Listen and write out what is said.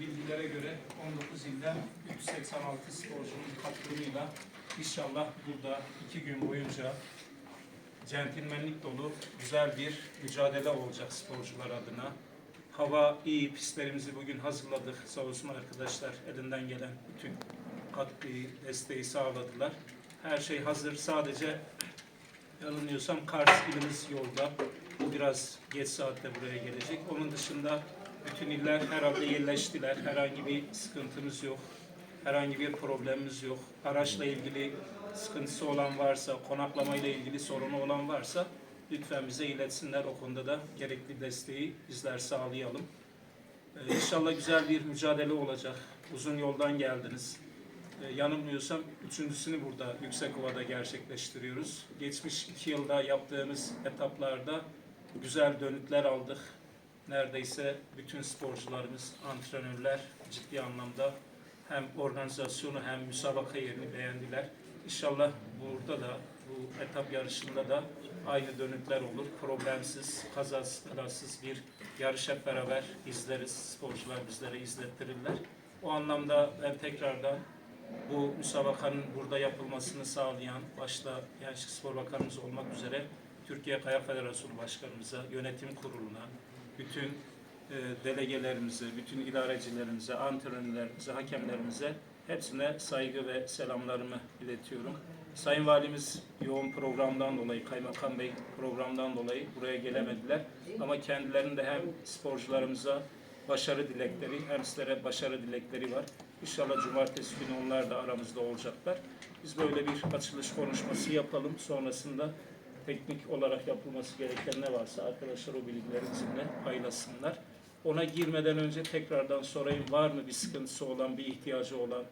19 ilden 386 sporcunun katılımıyla inşallah burada iki gün boyunca centilmenlik dolu güzel bir mücadele olacak sporcular adına. Hava iyi, pistlerimizi bugün hazırladık. Sağ olsun arkadaşlar elinden gelen bütün katkıyı, desteği sağladılar. Her şey hazır. Sadece yanılmıyorsam Kars ilimiz yolda. Bu biraz geç saatte buraya gelecek. Onun dışında bütün iller herhalde yerleştiler. Herhangi bir sıkıntımız yok. Herhangi bir problemimiz yok. Araçla ilgili sıkıntısı olan varsa, konaklamayla ilgili sorunu olan varsa lütfen bize iletsinler. O konuda da gerekli desteği bizler sağlayalım. Ee, İnşallah güzel bir mücadele olacak. Uzun yoldan geldiniz. Ee, Yanılmıyorsam üçüncüsünü burada Yüksekova'da gerçekleştiriyoruz. Geçmiş iki yılda yaptığımız etaplarda güzel dönütler aldık. Neredeyse bütün sporcularımız, antrenörler ciddi anlamda hem organizasyonu hem müsabaka yerini beğendiler. İnşallah burada da bu etap yarışında da aynı dönütler olur. Problemsiz, kazasız, belasız bir yarış hep beraber izleriz. Sporcular bizlere izlettirirler. O anlamda ben tekrardan bu müsabakanın burada yapılmasını sağlayan başta Gençlik Spor Bakanımız olmak üzere Türkiye Kayak Federasyonu Başkanımıza, yönetim kuruluna, bütün e, delegelerimize, bütün idarecilerimize, antrenörlerimize, hakemlerimize hepsine saygı ve selamlarımı iletiyorum. Sayın Valimiz yoğun programdan dolayı, Kaymakam Bey programdan dolayı buraya gelemediler. Ama kendilerinde hem sporcularımıza başarı dilekleri hem sizlere başarı dilekleri var. İnşallah cumartesi günü onlar da aramızda olacaklar. Biz böyle bir açılış konuşması yapalım. Sonrasında teknik olarak yapılması gereken ne varsa arkadaşlar o bilgileri bizimle paylaşsınlar. Ona girmeden önce tekrardan sorayım var mı bir sıkıntısı olan, bir ihtiyacı olan